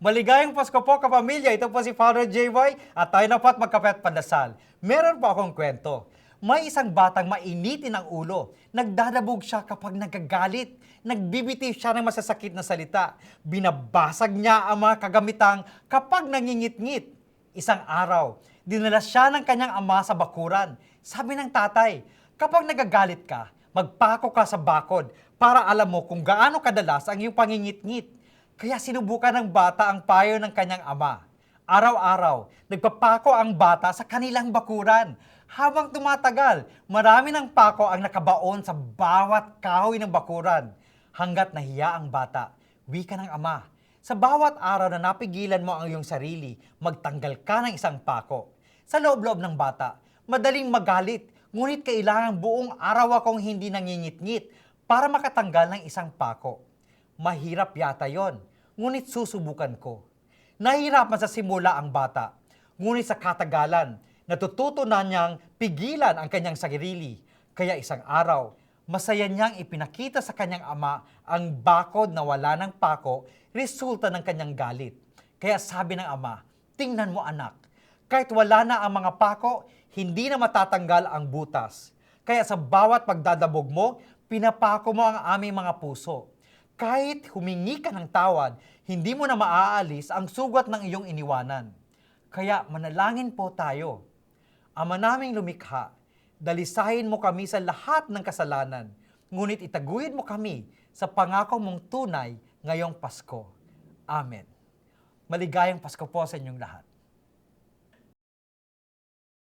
Maligayang Pasko po kapamilya. Ito po si Father J-Boy at tayo na po at magkape at pandasal. Meron po akong kwento. May isang batang mainitin ang ulo. Nagdadabog siya kapag nagagalit. Nagbibitiw siya ng masasakit na salita. Binabasag niya ang mga kagamitang kapag nangingit-ngit. Isang araw, dinala siya ng kanyang ama sa bakuran. Sabi ng tatay, kapag nagagalit ka, magpako ka sa bakod para alam mo kung gaano kadalas ang iyong pangingit-ngit. Kaya sinubukan ng bata ang payo ng kanyang ama. Araw-araw, nagpapako ang bata sa kanilang bakuran. Habang tumatagal, marami ng pako ang nakabaon sa bawat kahoy ng bakuran. Hanggat nahiya ang bata, wika ng ama. Sa bawat araw na napigilan mo ang iyong sarili, magtanggal ka ng isang pako. Sa loob-loob ng bata, madaling magalit, ngunit kailangan buong araw akong hindi nangingit-ngit para makatanggal ng isang pako. Mahirap yata yon, ngunit susubukan ko. Nahirapan sa simula ang bata, ngunit sa katagalan, natututo na niyang pigilan ang kanyang sarili. Kaya isang araw, masaya niyang ipinakita sa kanyang ama ang bakod na wala ng pako, resulta ng kanyang galit. Kaya sabi ng ama, tingnan mo anak, kahit wala na ang mga pako, hindi na matatanggal ang butas. Kaya sa bawat pagdadabog mo, pinapako mo ang aming mga puso. Kahit humingi ka ng tawad, hindi mo na maaalis ang sugat ng iyong iniwanan. Kaya manalangin po tayo. Ama naming lumikha, dalisahin mo kami sa lahat ng kasalanan, ngunit itaguyod mo kami sa pangako mong tunay ngayong Pasko. Amen. Maligayang Pasko po sa inyong lahat.